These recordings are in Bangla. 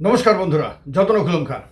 নমস্কার বন্ধুরা, যতন খুলঙ্কার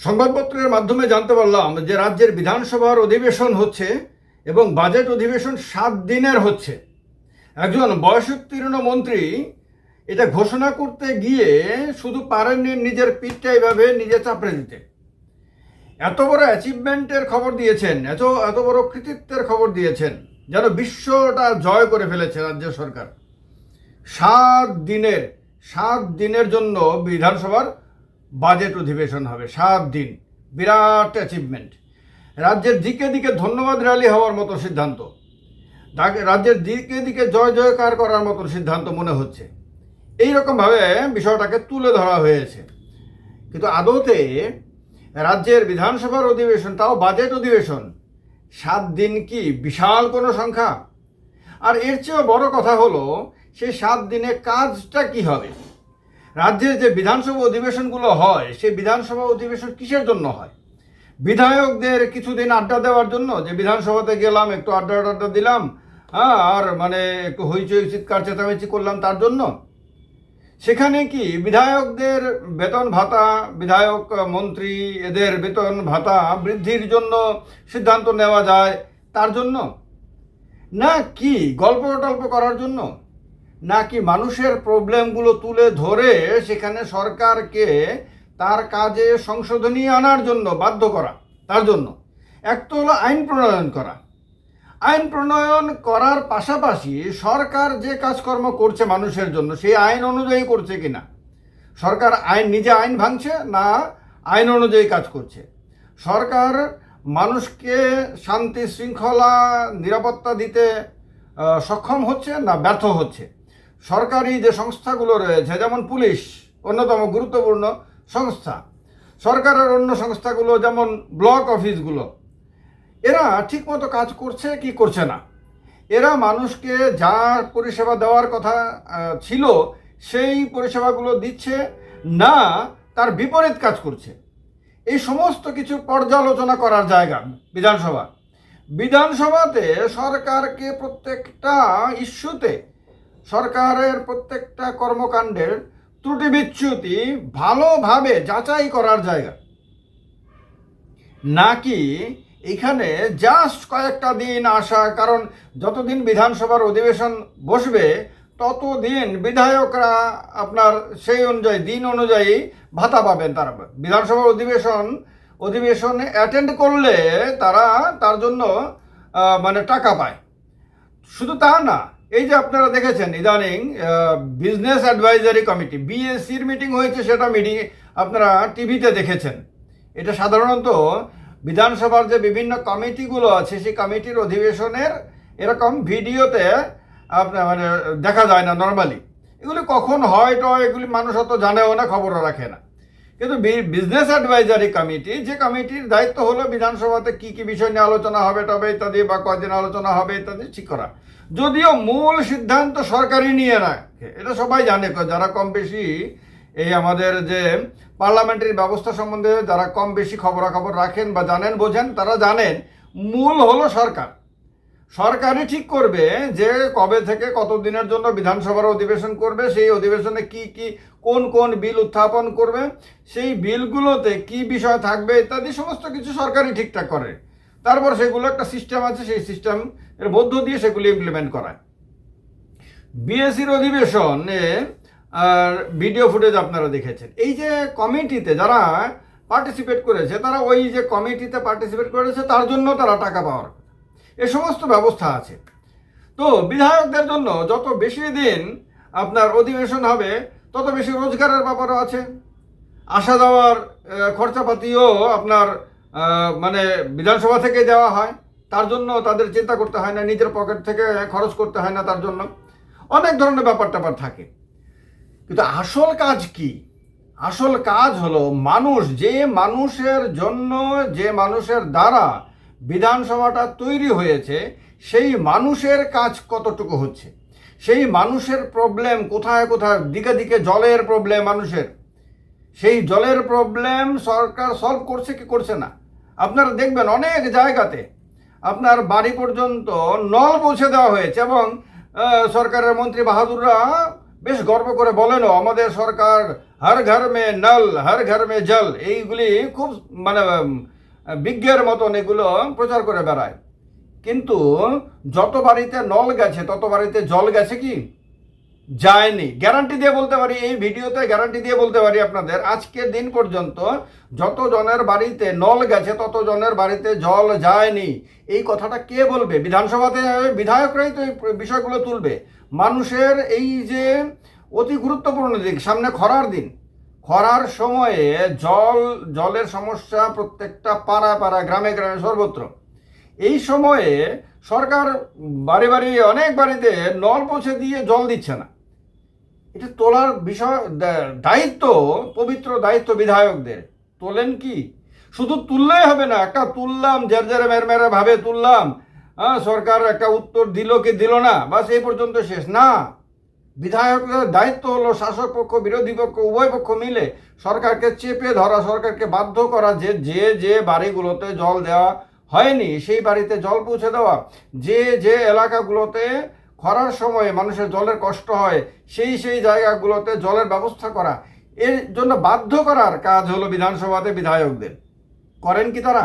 সংবাদপত্রের মাধ্যমে জানতে পারলাম যে রাজ্যের বিধানসভার অধিবেশন হচ্ছে এবং বাজেট অধিবেশন সাত দিনের হচ্ছে। একজন বয়সোত্তীর্ণ মন্ত্রী এটা ঘোষণা করতে গিয়ে শুধু পারেননি নিজের পিঠটা এইভাবে নিজে চাপড়ে দিতে। এত বড় অ্যাচিভমেন্টের খবর দিয়েছেন, এত এত বড় কৃতিত্বের খবর দিয়েছেন, যেন বিশ্বটা জয় করে ফেলেছে রাজ্য সরকার। সাত দিনের সাত দিনের জন্য বিধানসভার বাজেট অধিবেশন হবে, সাত দিন। বিরাট অ্যাচিভমেন্ট রাজ্যের দিকে দিকে ধন্যবাদ র্যালি হওয়ার মতো সিদ্ধান্ত। রাজ্যের দিকে দিকে জয় জয়কার করার মতো সিদ্ধান্ত মনে হচ্ছে। এই রকমভাবে বিষয়টাকে তুলে ধরা হয়েছে। কিন্তু আদতে রাজ্যের বিধানসভার অধিবেশন, তাও বাজেট অধিবেশন, সাত দিন কি বিশাল কোনো সংখ্যা? আর এর চেয়েও বড় কথা হলো সেই সাত দিনে কাজটা কি হবে? রাজ্যের যে বিধানসভা অধিবেশনগুলো হয়, সেই বিধানসভা অধিবেশন কিসের জন্য হয়? বিধায়কদের কিছুদিন আড্ডা দেওয়ার জন্য, যে বিধানসভাতে গেলাম, একটু আড্ডা আড্ডা দিলাম হ্যাঁ আর মানে একটু হইচই, চিৎকার, চেঁচামেচি করলাম তার জন্য। সেখানে কি বিধায়কদের বেতন ভাতা, বিধায়ক, মন্ত্রী, এদের বেতন ভাতা বৃদ্ধির জন্য সিদ্ধান্ত নেওয়া যায় তার জন্য? না কি গল্প টল্প করার জন্য? নাকি মানুষের প্রবলেমগুলো তুলে ধরে সেখানে সরকারকে তার কাজে সংশোধনী আনার জন্য বাধ্য করা, তার জন্য। এক তো হলো আইন প্রণয়ন করা। আইন প্রণয়ন করার পাশাপাশি সরকার যে কাজকর্ম করছে মানুষের জন্য, সেই আইন অনুযায়ী করছে কি না সরকার আইন নিজে আইন ভাঙছে না আইন অনুযায়ী কাজ করছে? সরকার মানুষকে শান্তি, শৃঙ্খলা, নিরাপত্তা দিতে সক্ষম হচ্ছে না ব্যর্থ হচ্ছে? সরকারি যে সংস্থাগুলো রয়েছে, যেমন পুলিশ, অন্যতম গুরুত্বপূর্ণ সংস্থা। সরকারের অন্য সংস্থাগুলো যেমন ব্লক অফিসগুলো, এরা ঠিকমতো কাজ করছে কি করছে না? এরা মানুষকে যা পরিষেবা দেওয়ার কথা ছিল, সেই পরিষেবাগুলো দিচ্ছে, না, তার বিপরীত কাজ করছে। এই সমস্ত কিছু পর্যালোচনা করার জায়গা বিধানসভা। বিধানসভাতে সরকারকে প্রত্যেকটা ইস্যুতে সরকারের প্রত্যেকটা কর্মকাণ্ডের ত্রুটি বিচ্যুতি ভালোভাবে যাচাই করার জায়গা। নাকি এখানে জাস্ট কয়েকটা দিন আসা, কারণ যতদিন বিধানসভার অধিবেশন বসবে, ততদিন বিধায়করা আপনার সেই অনুযায়ী, দিন অনুযায়ী ভাতা পাবেন তারা। বিধানসভার অধিবেশন, অধিবেশনে অ্যাটেন্ড করলে তারা তার জন্য মানে টাকা পায়। শুধু তা না এই যে আপনারা দেখেছেন, ইদানিং বিজনেস অ্যাডভাইজারি কমিটি বিএসসির মিটিং হয়েছে সেটা মিটিং আপনারা টিভিতে দেখেছেন। এটা সাধারণত বিধানসভার যে বিভিন্ন কমিটিগুলো আছে, সেই কমিটির অধিবেশনের এরকম ভিডিওতে আপনার মানে দেখা যায় না নর্মালি এগুলি কখন হয় টয়, এগুলি মানুষ অত জানেও না, খবরও রাখে না। কিন্তু বিজনেস অ্যাডভাইজারি কমিটি যে কমিটির দায়িত্ব হলো বিধানসভাতে কি কি বিষয় নিয়ে আলোচনা হবে, তবে ইত্যাদি বা কদিন আলোচনা হবে ইত্যাদি ঠিক করা। যদিও মূল সিদ্ধান্ত সরকারই নিয়ে রাখে, এটা সবাই জানে যারা কম বেশি এই আমাদের যে পার্লামেন্টারি ব্যবস্থা সম্বন্ধে যারা কম বেশি খবরাখবর রাখেন বা জানেন, বোঝেন, তারা জানেন, মূল হলো সরকার। সরকারই ঠিক করবে যে কবে থেকে কত দিনের জন্য বিধানসভার অধিবেশন করবে, সেই অধিবেশনে কি কি, কোন কোন বিল উত্থাপন করবে, সেই বিলগুলোতে কি বিষয় থাকবে ইত্যাদি সমস্ত কিছু সরকারই ঠিকঠাক করে। তারপর সেগুলো একটা সিস্টেম আছে, সেই সিস্টেম এর মধ্য দিয়ে সেগুলি ইমপ্লিমেন্ট করায়। বিএসসির অধিবেশনে আর ভিডিও ফুটেজ আপনারা দেখেছেন। এই যে কমিটিতে যারা পার্টিসিপেট করেছে, তারা ওই যে কমিটিতে পার্টিসিপেট করেছে, তার জন্য তারা টাকা পাওয়ার। এ সমস্ত ব্যবস্থা আছে। তো বিধায়কদের জন্য যত বেশি দিন আপনার অধিবেশন হবে, তত বেশি রোজগারের ব্যাপারও আছে। আসা যাওয়ার খরচাপাতিও আপনার মানে বিধানসভা থেকে দেওয়া হয়। তার জন্য তাদের চিন্তা করতে হয় না, নিজের পকেট থেকে খরচ করতে হয় না তার জন্য। অনেক ধরনের ব্যাপার ট্যাপার থাকে। কিন্তু আসল কাজ কি? আসল কাজ হলো মানুষ, যে মানুষের জন্য, যে মানুষের দ্বারা বিধানসভাটা তৈরি হয়েছে, সেই মানুষের কাজ কতটুকু হচ্ছে? সেই মানুষের প্রবলেম কোথায় কোথায়? দিকে দিকে জলের প্রবলেম মানুষের। সেই জলের প্রবলেম সরকার সলভ করছে কি করছে না? আপনারা দেখবেন অনেক জায়গাতে আপনার বাড়ি পর্যন্ত নল পৌঁছে দেওয়া হয়েছে এবং সরকারের মন্ত্রী বাহাদুররা বেশ গর্ব করে বলেনও আমাদের সরকার হর ঘর মে নল, হর ঘর মে জল। এইগুলি খুব মানে বিজ্ঞের মতন এগুলো প্রচার করে বেড়ায়। কিন্তু যত বাড়িতে নল গেছে, তত বাড়িতে জল গেছে কি? যায়নি। গ্যারান্টি দিয়ে বলতে পারি, এই ভিডিওতে গ্যারান্টি দিয়ে বলতে পারি আপনাদের আজকের দিন পর্যন্ত যত জনের বাড়িতে নল গেছে, তত জনের বাড়িতে জল যায়নি। এই কথাটা কে বলবে? বিধানসভাতে বিধায়করাই তো এই বিষয়গুলো তুলবে। মানুষের এই যে অতি গুরুত্বপূর্ণ দিক, সামনে খরার দিন খরার সময়ে জল, জলের সমস্যা প্রত্যেকটা পাড়া পাড়া গ্রামে গ্রামে সর্বত্র। এই সময়ে সরকার বাড়ি বাড়ি, অনেক বাড়িতে নল পৌঁছে দিয়ে জল দিচ্ছে না। এটা তোলার বিষয় দায়িত্ব, পবিত্র দায়িত্ব বিধায়কদের। তোলেন কি? শুধু তুললেই হবে না, একটা তুললাম জের জেরে মের মেরে ভাবে তুললাম হ্যাঁ সরকার একটা উত্তর দিল কি দিল না, বাস এই পর্যন্ত শেষ। না বিধায়কদের দায়িত্ব হলো শাসক পক্ষ, বিরোধী পক্ষ, উভয় পক্ষ মিলে সরকারকে চেপে ধরা, সরকারকে বাধ্য করা যে যে যে বাড়িগুলোতে জল দেওয়া হয়নি, সেই বাড়িতে জল পৌঁছে দেওয়া। যে যে এলাকাগুলোতে খরার সময়ে মানুষের জলের কষ্ট হয়, সেই সেই জায়গাগুলোতে জলের ব্যবস্থা করা, এর জন্য বাধ্য করার কাজ হলো বিধানসভাতে বিধায়কদের। করেন কি তারা?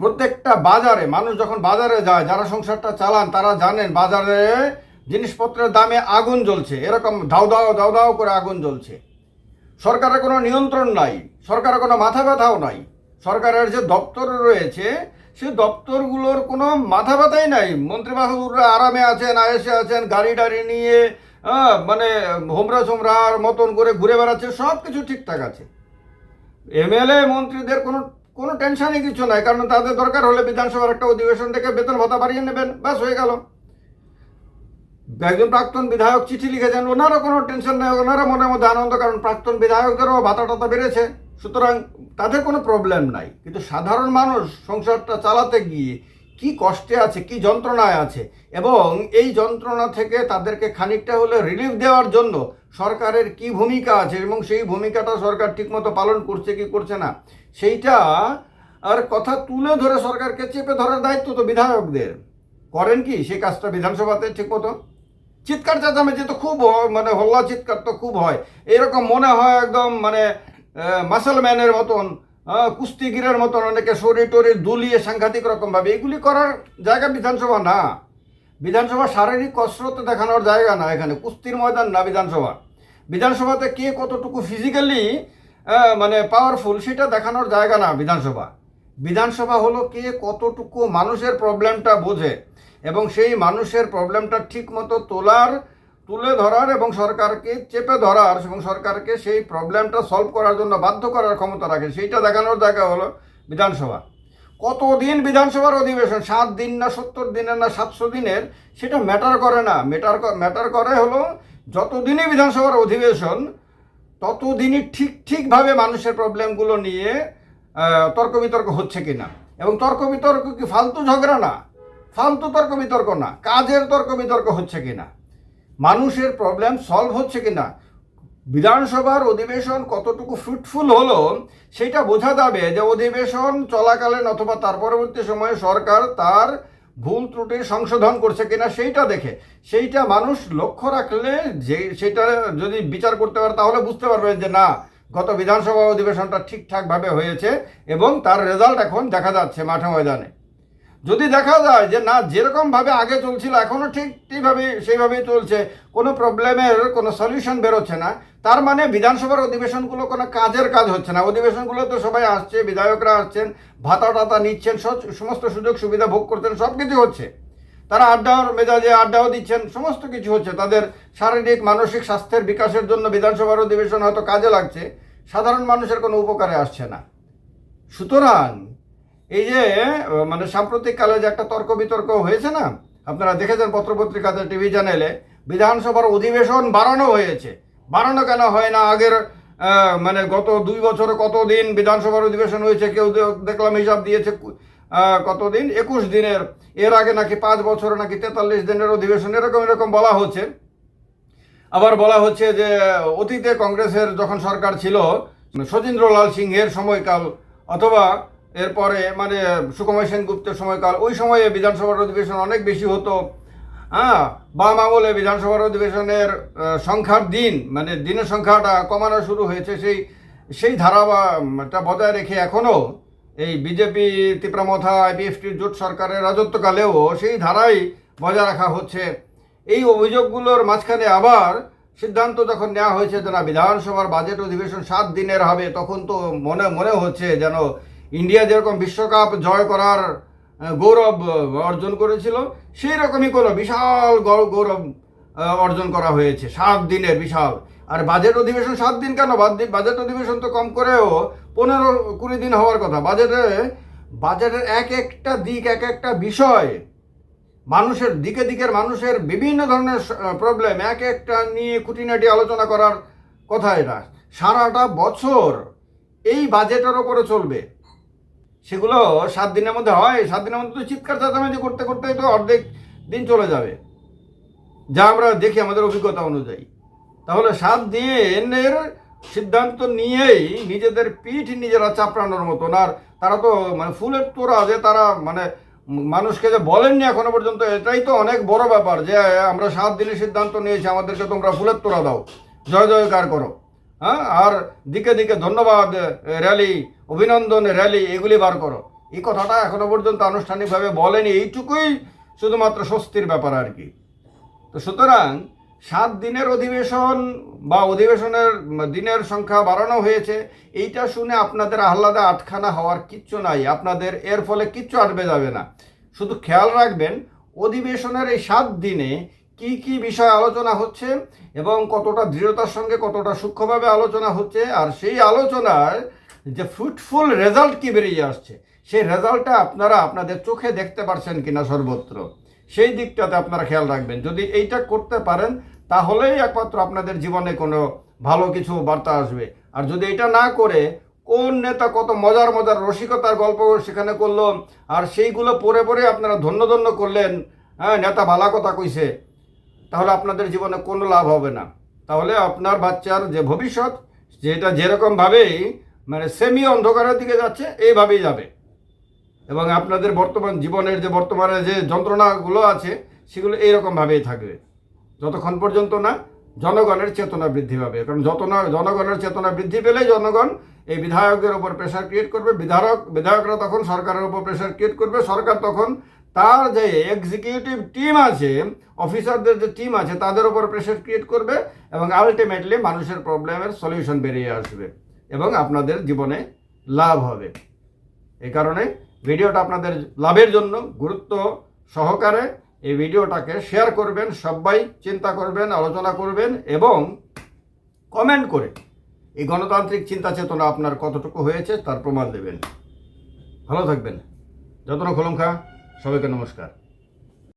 প্রত্যেকটা বাজারে, মানুষ যখন বাজারে যায়, যারা সংসারটা চালান, তারা জানেন বাজারে জিনিসপত্রের দামে আগুন জ্বলছে। এরকম দাও দাও দাও দাও করে আগুন জ্বলছে। সরকারের কোনো নিয়ন্ত্রণ নাই। সরকারের কোনো মাথা ব্যথাও নাই। সরকারের যে দপ্তর রয়েছে সে দপ্তরগুলোর কোনো মাথা ব্যথাই নাই। মন্ত্রী আরামে আছেন আয়েসে আছেন গাড়ি টাড়ি নিয়ে হ্যাঁ, মানে হোমরা সোমরার মতন করে ঘুরে বেড়াচ্ছে সব কিছু ঠিকঠাক আছে। এমএলএ মন্ত্রীদের কোনো কোনো টেনশনই কিছু নাই কারণ তাদের দরকার হলে বিধানসভার একটা অধিবেশন থেকে বেতন ভাতা বাড়িয়ে নেবেন। ব্যাস হয়ে গেল। একজন প্রাক্তন বিধায়ক চিঠি লিখেছেন, ওনারও কোনো টেনশন নেই ওনারা মনের মধ্যে আনন্দ, কারণ প্রাক্তন বিধায়কদেরও ভাতা টাতা বেড়েছে। সুতরাং তাদের কোনো প্রবলেম নাই। কিন্তু সাধারণ মানুষ সংসারটা চালাতে গিয়ে কি কষ্টে আছে, কি যন্ত্রণায় আছে, এবং এই যন্ত্রণা থেকে তাদেরকে খানিকটা হলে রিলিফ দেওয়ার জন্য সরকারের কি ভূমিকা আছে, এবং সেই ভূমিকাটা সরকার ঠিকমতো পালন করছে কি করছে না, সেইটা আর কথা তুলে ধরে সরকারকে চেপে ধরার দায়িত্ব তো বিধায়কদের। করেন কি সেই কাজটা বিধানসভাতে ঠিকমতো? চিৎকার চেঁচামেচি তো খুব মানে হল্লা চিৎকার তো খুব হয়। এরকম মনে হয় একদম মানে মাসেল ম্যানের মতন কুস্তিগিরের মতন অনেকে শরীর টরির দুলিয়ে সাংঘাতিক রকমভাবে এগুলি করার জায়গা বিধানসভা না। বিধানসভা শারীরিক কসরত দেখানোর জায়গা না এখানে, কুস্তির ময়দান না বিধানসভা। বিধানসভাতে কে কতটুকু ফিজিক্যালি মানে পাওয়ারফুল সেটা দেখানোর জায়গা না বিধানসভা। বিধানসভা হলো কে কতটুকু মানুষের প্রবলেমটা বোঝে। এবং সেই মানুষের প্রবলেমটা ঠিক মতো তোলার, তুলে ধরার এবং সরকারকে চেপে ধরার এবং সরকারকে সেই প্রবলেমটা সলভ করার জন্য বাধ্য করার ক্ষমতা রাখে, সেইটা দেখানোর জায়গা হলো বিধানসভা। কতদিন বিধানসভার অধিবেশন? সাত দিন না সত্তর দিনের না সাতশো দিনের? সেটা ম্যাটার করে না। ম্যাটার ম্যাটার করে হলো যতদিনই বিধানসভার অধিবেশন, ততদিনই ঠিক ঠিকভাবে মানুষের প্রবলেমগুলো নিয়ে তর্ক বিতর্ক হচ্ছে কিনা? এবং তর্ক বিতর্ক কি ফালতু ঝগড়া না? ফালতু তর্ক বিতর্ক না, কাজের তর্ক বিতর্ক হচ্ছে কিনা, মানুষের প্রবলেম সলভ হচ্ছে কিনা, বিধানসভার অধিবেশন কতটুকু ফ্রুটফুল হলো, সেটা বোঝা যাবে যে অধিবেশন চলাকালীন অথবা তার পরবর্তী সময়ে সরকার তার ভুল ত্রুটির সংশোধন করছে কিনা সেইটা দেখে, সেইটা মানুষ লক্ষ্য রাখলে যে, সেটা যদি বিচার করতে পারে তাহলে বুঝতে পারবে যে না, গত বিধানসভা অধিবেশনটা ঠিকঠাকভাবে হয়েছে এবং তার রেজাল্ট এখন দেখা যাচ্ছে মাঠে ময়দানে। যদি দেখা যায় যে না যেরকমভাবে আগে চলছিল এখনও ঠিক ঠিকভাবে সেইভাবেই চলছে, কোনো প্রবলেমের কোনো সলিউশন বেরোচ্ছে না, তার মানে বিধানসভার অধিবেশনগুলো কোনো কাজের কাজ হচ্ছে না। অধিবেশনগুলো তো সবাই আসছে, বিধায়করা আসছেন, ভাতা টাতা নিচ্ছেন সমস্ত সুযোগ সুবিধা ভোগ করছেন সব কিছু হচ্ছে। তারা আড্ডার মেজাজে আড্ডাও দিচ্ছেন, সমস্ত কিছু হচ্ছে। তাদের শারীরিক, মানসিক স্বাস্থ্যের বিকাশের জন্য বিধানসভার অধিবেশন হয়তো কাজে লাগছে, সাধারণ মানুষের কোনো উপকারে আসছে না। সুতরাং এই যে মানে সাম্প্রতিক কালে যে একটা তর্ক বিতর্ক হয়েছে না, আপনারা দেখেছেন পত্রপত্রিকাতে, টিভি চ্যানেলে, বিধানসভার অধিবেশন বাড়ানো হয়েছে। বাড়ানো কেন হয় না? আগের মানে গত দুই বছরে কতদিন বিধানসভার অধিবেশন হয়েছে, কেউ দেখলাম হিসাব দিয়েছে কতদিন? একুশ দিনের। এর আগে নাকি পাঁচ বছরে, নাকি তেতাল্লিশ দিনের অধিবেশন, এরকম এরকম বলা হচ্ছে। আবার বলা হচ্ছে যে, অতীতে কংগ্রেসের যখন সরকার ছিল সচিন্দ্রলাল সিংহের সময়কাল, অথবা এরপরে মানে সুকুমার সেনগুপ্তের সময়কাল, ওই সময়ে বিধানসভার অধিবেশন অনেক বেশি হতো। হ্যাঁ বাম আমলে বিধানসভার অধিবেশনের সংখ্যার দিন মানে দিনের সংখ্যাটা কমানো শুরু হয়েছে সেই সেই ধারা বা টা বজায় রেখে এখনও এই বিজেপি, তিপ্রামথা, আইপিএফটির জোট সরকারের রাজত্বকালেও সেই ধারাই বজায় রাখা হচ্ছে। এই অভিযোগগুলোর মাঝখানে আবার সিদ্ধান্ত যখন নেওয়া হয়েছে যে না, বিধানসভার বাজেট অধিবেশন সাত দিনের হবে, তখন তো মনে মনে হচ্ছে যেন ইন্ডিয়া যেরকম বিশ্বকাপ জয় করার গৌরব অর্জন করেছিল সেই রকমই কোনো বিশাল গৌরব অর্জন করা হয়েছে। সাত দিনের বিশাল। আর বাজেট অধিবেশন সাত দিন কেন? বাজেট অধিবেশন তো কম করেও পনেরো, কুড়ি দিন হওয়ার কথা। বাজেটে বাজেটের এক একটা দিক, এক একটা বিষয়, মানুষের, দিকে দিকের মানুষের বিভিন্ন ধরনের প্রবলেম এক একটা নিয়ে খুঁটিনাটি আলোচনা করার কথা এটা। সারাটা বছর এই বাজেটের ওপরে চলবে। সেগুলো সাত দিনের মধ্যে হয়, সাত দিনের মধ্যে তো চিৎকার চেঁচামেচি করতে করতে তো অর্ধেক দিন চলে যাবে। যা আমরা দেখি আমাদের অভিজ্ঞতা অনুযায়ী। তাহলে সাত দিনের সিদ্ধান্ত নিয়েই নিজেদের পিঠ নিজেরা চাপড়ানোর মতন, আর তারা তো মানে ফুলের তোরা যে তারা মানে মানুষকে যে বলেননি এখনও পর্যন্ত, এটাই তো অনেক বড় ব্যাপার যে আমরা সাত দিনের সিদ্ধান্ত নিয়েছি, আমাদেরকে তোমরা ফুলের তোরা দাও। জয় জয়কার করো। হ্যাঁ? আর দিকে দিকে ধন্যবাদ র্যালি, অভিনন্দন, র্যালি, এগুলি বার করো। এই কথাটা এখনও পর্যন্ত আনুষ্ঠানিকভাবে বলেনি, এইটুকুই শুধুমাত্র স্বস্তির ব্যাপার আর কি। তো সুতরাং সাত দিনের অধিবেশন বা অধিবেশনের দিনের সংখ্যা বাড়ানো হয়েছে, এইটা শুনে আপনাদের আহ্লাদে আটখানা হওয়ার কিচ্ছু নাই। আপনাদের এর ফলে কিচ্ছু আটবে যাবে না। শুধু খেয়াল রাখবেন, অধিবেশনের এই সাত দিনে কি কি বিষয় আলোচনা হচ্ছে এবং কতটা দৃঢ়তার সঙ্গে কতটা সূক্ষ্মভাবে আলোচনা হচ্ছে, আর সেই আলোচনার যে ফ্রুটফুল রেজাল্ট কি বেরিয়ে আসছে, সেই রেজাল্টটা আপনারা আপনাদের চোখে দেখতে পারছেন কিনা সর্বত্র। সেই দিকটাতে আপনারা খেয়াল রাখবেন। যদি এইটা করতে পারেন, তাহলেই একমাত্র আপনাদের জীবনে কোনো ভালো কিছু বার্তা আসবে। আর যদি এটা না করে, কোন নেতা কত মজার মজার রসিকতার গল্প সেখানে করল, আর সেইগুলো পড়ে পরে আপনারা ধন্য ধন্য করলেন হ্যাঁ নেতা ভালা কথা কইছে। তাহলে আপনাদের জীবনে কোনো লাভ হবে না। তাহলে আপনার বাচ্চার যে ভবিষ্যৎ, যেটা যেরকমভাবেই মানে সেমি অন্ধকারের দিকে যাচ্ছে, এইভাবেই যাবে। এবং আপনাদের বর্তমান জীবনের যে বর্তমানে যে যন্ত্রণাগুলো আছে, সেগুলো এইরকমভাবেই থাকবে। যতক্ষণ পর্যন্ত না জনগণের চেতনা বৃদ্ধি পাবে। কারণ যত না জনগণের চেতনা বৃদ্ধি পেলে জনগণ এই বিধায়কদের ওপর প্রেশার ক্রিয়েট করবে। বিধায়ক বিধায়করা তখন সরকারের ওপর প্রেশার ক্রিয়েট করবে। সরকার তখন তার যে এক্সিকিউটিভ টিম আছে অফিসারদের যে টিম আছে, তাদের উপর প্রেশার ক্রিয়েট করবে এবং আলটিমেটলি মানুষের প্রবলেমের সলিউশন বেরিয়ে আসবে এবং আপনাদের জীবনে লাভ হবে। এই কারণে ভিডিওটা আপনাদের লাভের জন্য গুরুত্ব সহকারে এই ভিডিওটাকে শেয়ার করবেন, সবাই চিন্তা করবেন, আলোচনা করবেন এবং কমেন্ট করে এই গণতান্ত্রিক চিন্তা চেতনা আপনার কতটুকু হয়েছে তার প্রমাণ দেবেন। ভালো থাকবেন। যতন খোলম খা। সবাইকে নমস্কার।